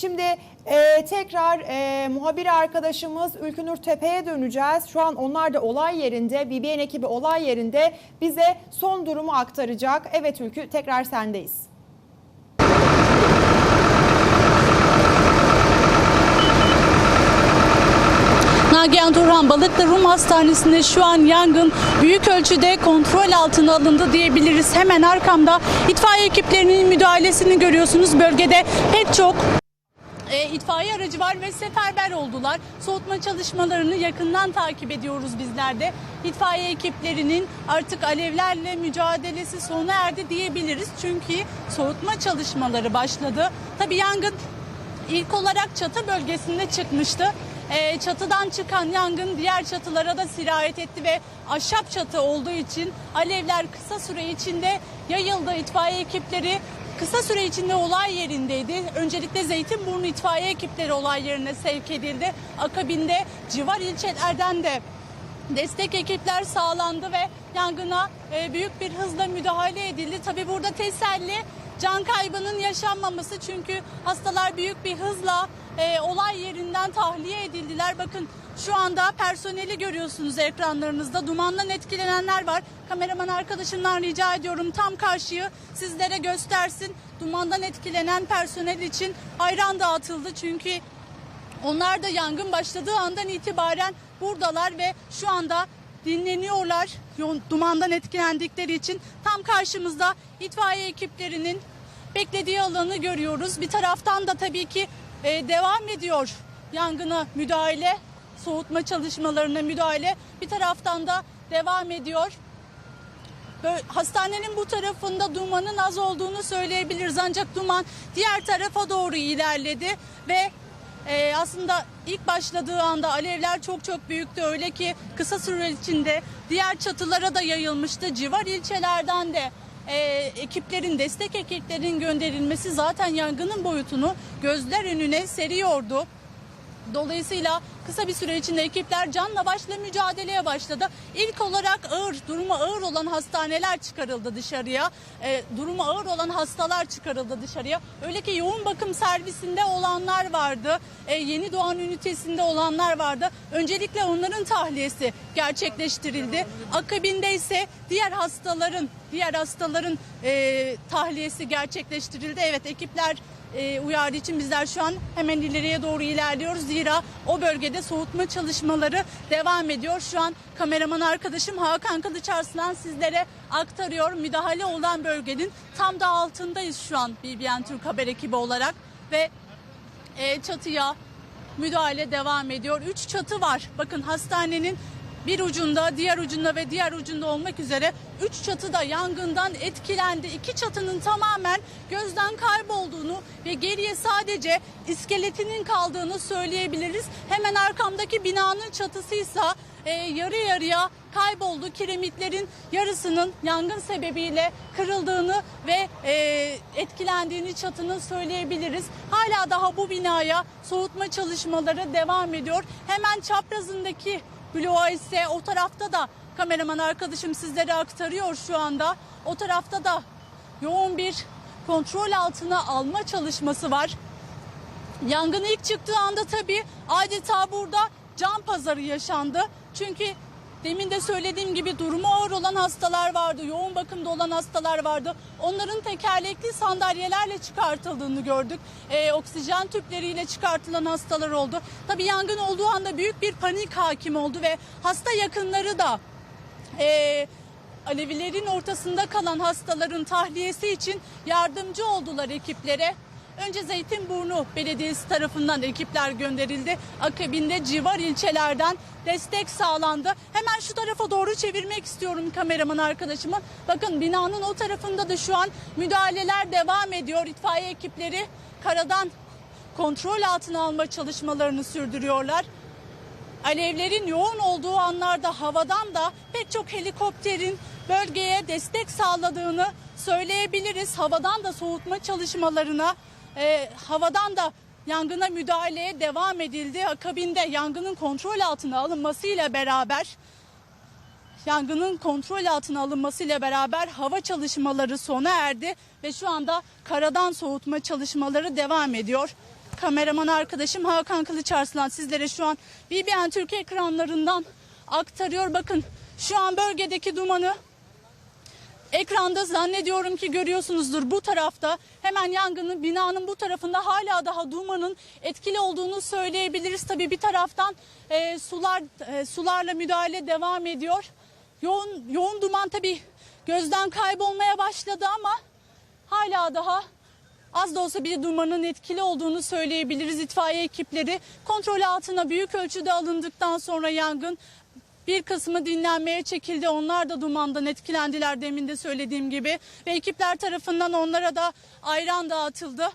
Şimdi e, tekrar e, muhabir arkadaşımız Ülkünür Tepe'ye döneceğiz. Şu an onlar da olay yerinde, BBN ekibi olay yerinde bize son durumu aktaracak. Evet Ülkü tekrar sendeyiz. Nagihan Turhan Balıklı Rum Hastanesi'nde şu an yangın büyük ölçüde kontrol altına alındı diyebiliriz. Hemen arkamda itfaiye ekiplerinin müdahalesini görüyorsunuz. Bölgede pek çok e, itfaiye aracı var ve seferber oldular. Soğutma çalışmalarını yakından takip ediyoruz bizler de. İtfaiye ekiplerinin artık alevlerle mücadelesi sona erdi diyebiliriz. Çünkü soğutma çalışmaları başladı. Tabii yangın ilk olarak çatı bölgesinde çıkmıştı. Ee, çatıdan çıkan yangın diğer çatılara da sirayet etti ve ahşap çatı olduğu için alevler kısa süre içinde yayıldı. İtfaiye ekipleri kısa süre içinde olay yerindeydi. Öncelikle Zeytinburnu itfaiye ekipleri olay yerine sevk edildi. Akabinde civar ilçelerden de destek ekipler sağlandı ve yangına e, büyük bir hızla müdahale edildi. Tabi burada teselli can kaybının yaşanmaması çünkü hastalar büyük bir hızla e, olay yerinden tahliye edildiler. Bakın şu anda personeli görüyorsunuz ekranlarınızda. Dumandan etkilenenler var. Kameraman arkadaşımdan rica ediyorum tam karşıyı sizlere göstersin. Dumandan etkilenen personel için ayran dağıtıldı çünkü onlar da yangın başladığı andan itibaren buradalar ve şu anda dinleniyorlar. Yo- Dumandan etkilendikleri için tam karşımızda itfaiye ekiplerinin beklediği alanı görüyoruz. Bir taraftan da tabii ki e, devam ediyor yangına müdahale, soğutma çalışmalarına müdahale. Bir taraftan da devam ediyor. Böyle hastanenin bu tarafında dumanın az olduğunu söyleyebiliriz ancak duman diğer tarafa doğru ilerledi ve e, aslında ilk başladığı anda alevler çok çok büyüktü öyle ki kısa süre içinde diğer çatılara da yayılmıştı civar ilçelerden de e, ekiplerin destek ekiplerin gönderilmesi zaten yangının boyutunu gözler önüne seriyordu. Dolayısıyla kısa bir süre içinde ekipler canla başla mücadeleye başladı. İlk olarak ağır, durumu ağır olan hastaneler çıkarıldı dışarıya. E, durumu ağır olan hastalar çıkarıldı dışarıya. Öyle ki yoğun bakım servisinde olanlar vardı. E, yeni doğan ünitesinde olanlar vardı. Öncelikle onların tahliyesi gerçekleştirildi. Akabinde ise diğer hastaların diğer hastaların e, tahliyesi gerçekleştirildi. Evet ekipler e, uyardığı için bizler şu an hemen ileriye doğru ilerliyoruz. Zira o bölgede soğutma çalışmaları devam ediyor. Şu an kameraman arkadaşım Hakan Kılıçarslan sizlere aktarıyor. Müdahale olan bölgenin tam da altındayız şu an BBN Türk Haber ekibi olarak ve e, çatıya müdahale devam ediyor. Üç çatı var. Bakın hastanenin bir ucunda, diğer ucunda ve diğer ucunda olmak üzere üç çatı da yangından etkilendi. İki çatının tamamen gözden kaybolduğunu ve geriye sadece iskeletinin kaldığını söyleyebiliriz. Hemen arkamdaki binanın çatısıysa e, yarı yarıya kayboldu. Kiremitlerin yarısının yangın sebebiyle kırıldığını ve e, etkilendiğini çatının söyleyebiliriz. Hala daha bu binaya soğutma çalışmaları devam ediyor. Hemen çaprazındaki bloğa ise o tarafta da kameraman arkadaşım sizlere aktarıyor şu anda. O tarafta da yoğun bir kontrol altına alma çalışması var. Yangın ilk çıktığı anda tabii adeta burada can pazarı yaşandı. Çünkü demin de söylediğim gibi durumu ağır olan hastalar vardı, yoğun bakımda olan hastalar vardı. Onların tekerlekli sandalyelerle çıkartıldığını gördük. Ee, oksijen tüpleriyle çıkartılan hastalar oldu. Tabii yangın olduğu anda büyük bir panik hakim oldu ve hasta yakınları da e, Alevilerin ortasında kalan hastaların tahliyesi için yardımcı oldular ekiplere. Önce Zeytinburnu Belediyesi tarafından ekipler gönderildi. Akabinde civar ilçelerden destek sağlandı. Hemen şu tarafa doğru çevirmek istiyorum kameraman arkadaşımı. Bakın binanın o tarafında da şu an müdahaleler devam ediyor. İtfaiye ekipleri karadan kontrol altına alma çalışmalarını sürdürüyorlar. Alevlerin yoğun olduğu anlarda havadan da pek çok helikopterin bölgeye destek sağladığını söyleyebiliriz. Havadan da soğutma çalışmalarına, e, havadan da yangına müdahaleye devam edildi. Akabinde yangının kontrol altına alınmasıyla beraber yangının kontrol altına alınmasıyla beraber hava çalışmaları sona erdi ve şu anda karadan soğutma çalışmaları devam ediyor. kameraman arkadaşım Hakan Kılıçarslan sizlere şu an BBN Türkiye ekranlarından aktarıyor. Bakın şu an bölgedeki dumanı Ekranda zannediyorum ki görüyorsunuzdur bu tarafta hemen yangının binanın bu tarafında hala daha dumanın etkili olduğunu söyleyebiliriz. Tabii bir taraftan e, sular e, sularla müdahale devam ediyor. Yoğun yoğun duman tabii gözden kaybolmaya başladı ama hala daha az da olsa bir dumanın etkili olduğunu söyleyebiliriz. İtfaiye ekipleri kontrol altına büyük ölçüde alındıktan sonra yangın bir kısmı dinlenmeye çekildi. Onlar da dumandan etkilendiler demin de söylediğim gibi. Ve ekipler tarafından onlara da ayran dağıtıldı.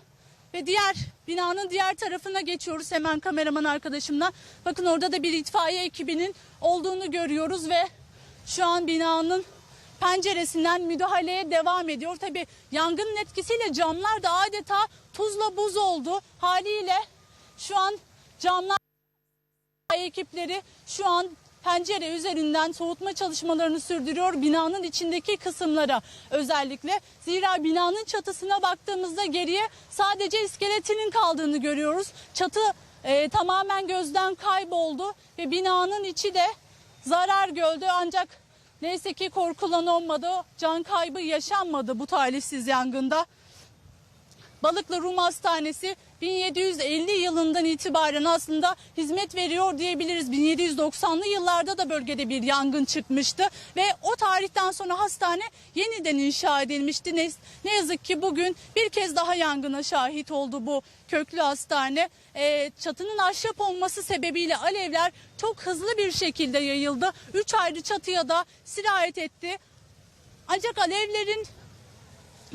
Ve diğer binanın diğer tarafına geçiyoruz hemen kameraman arkadaşımla. Bakın orada da bir itfaiye ekibinin olduğunu görüyoruz ve şu an binanın penceresinden müdahaleye devam ediyor. Tabi yangının etkisiyle camlar da adeta tuzla buz oldu. Haliyle şu an camlar ekipleri şu an pencere üzerinden soğutma çalışmalarını sürdürüyor binanın içindeki kısımlara özellikle. Zira binanın çatısına baktığımızda geriye sadece iskeletinin kaldığını görüyoruz. Çatı e, tamamen gözden kayboldu ve binanın içi de zarar gördü ancak neyse ki korkulan olmadı. Can kaybı yaşanmadı bu talihsiz yangında. Balıklı Rum Hastanesi 1750 yılından itibaren aslında hizmet veriyor diyebiliriz. 1790'lı yıllarda da bölgede bir yangın çıkmıştı ve o tarihten sonra hastane yeniden inşa edilmişti. Ne, ne yazık ki bugün bir kez daha yangına şahit oldu bu köklü hastane. Ee, çatının ahşap olması sebebiyle alevler çok hızlı bir şekilde yayıldı. Üç ayrı çatıya da sirayet etti. Ancak alevlerin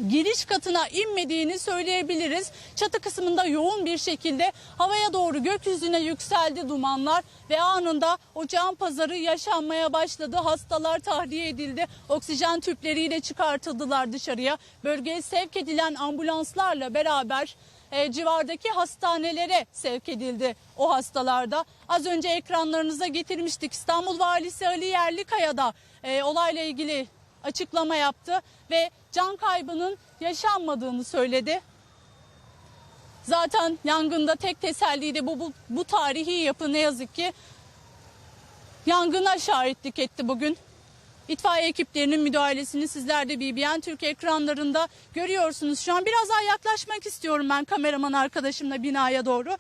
giriş katına inmediğini söyleyebiliriz. Çatı kısmında yoğun bir şekilde havaya doğru gökyüzüne yükseldi dumanlar ve anında ocağın pazarı yaşanmaya başladı. Hastalar tahliye edildi. Oksijen tüpleriyle çıkartıldılar dışarıya. Bölgeye sevk edilen ambulanslarla beraber e, civardaki hastanelere sevk edildi o hastalarda. Az önce ekranlarınıza getirmiştik. İstanbul Valisi Ali Yerlikaya da e, olayla ilgili açıklama yaptı ve can kaybının yaşanmadığını söyledi. Zaten yangında tek teselli de bu, bu, bu tarihi yapı ne yazık ki yangına şahitlik etti bugün. İtfaiye ekiplerinin müdahalesini sizler de BBN Türk ekranlarında görüyorsunuz. Şu an biraz daha yaklaşmak istiyorum ben kameraman arkadaşımla binaya doğru.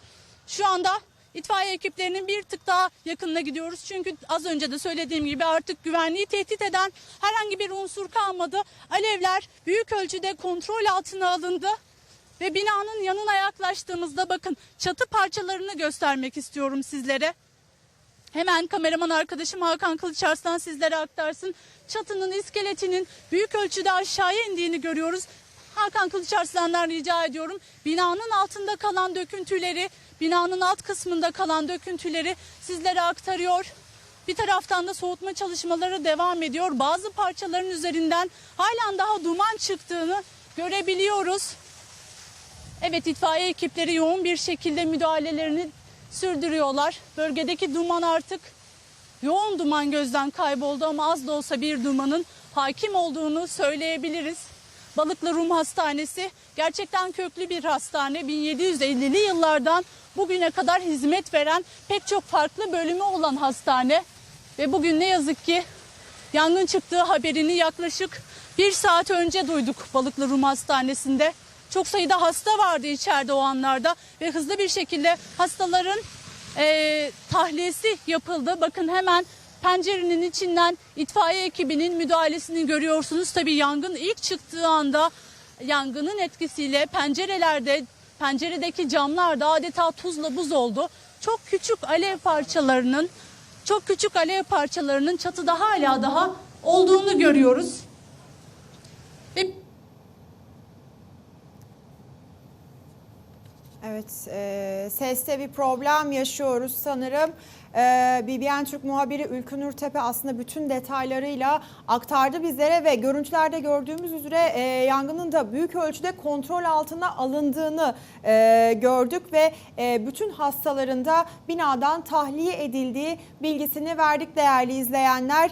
Şu anda itfaiye ekiplerinin bir tık daha yakınına gidiyoruz. Çünkü az önce de söylediğim gibi artık güvenliği tehdit eden herhangi bir unsur kalmadı. Alevler büyük ölçüde kontrol altına alındı. Ve binanın yanına yaklaştığımızda bakın çatı parçalarını göstermek istiyorum sizlere. Hemen kameraman arkadaşım Hakan Kılıçarslan sizlere aktarsın. Çatının iskeletinin büyük ölçüde aşağıya indiğini görüyoruz. Hakan Kılıçarslan'dan rica ediyorum. Binanın altında kalan döküntüleri, binanın alt kısmında kalan döküntüleri sizlere aktarıyor. Bir taraftan da soğutma çalışmaları devam ediyor. Bazı parçaların üzerinden halen daha duman çıktığını görebiliyoruz. Evet itfaiye ekipleri yoğun bir şekilde müdahalelerini sürdürüyorlar. Bölgedeki duman artık yoğun duman gözden kayboldu ama az da olsa bir dumanın hakim olduğunu söyleyebiliriz. Balıklı Rum Hastanesi gerçekten köklü bir hastane. 1750'li yıllardan bugüne kadar hizmet veren pek çok farklı bölümü olan hastane. Ve bugün ne yazık ki yangın çıktığı haberini yaklaşık bir saat önce duyduk Balıklı Rum Hastanesi'nde. Çok sayıda hasta vardı içeride o anlarda ve hızlı bir şekilde hastaların e, tahliyesi yapıldı. Bakın hemen pencerenin içinden itfaiye ekibinin müdahalesini görüyorsunuz. Tabii yangın ilk çıktığı anda yangının etkisiyle pencerelerde, penceredeki camlar da adeta tuzla buz oldu. Çok küçük alev parçalarının, çok küçük alev parçalarının çatıda hala daha olduğunu görüyoruz. Ve Evet, e, seste bir problem yaşıyoruz sanırım. E, BBN Türk muhabiri Ülkünür Tepe aslında bütün detaylarıyla aktardı bizlere ve görüntülerde gördüğümüz üzere e, yangının da büyük ölçüde kontrol altına alındığını e, gördük ve e, bütün hastaların da binadan tahliye edildiği bilgisini verdik değerli izleyenler.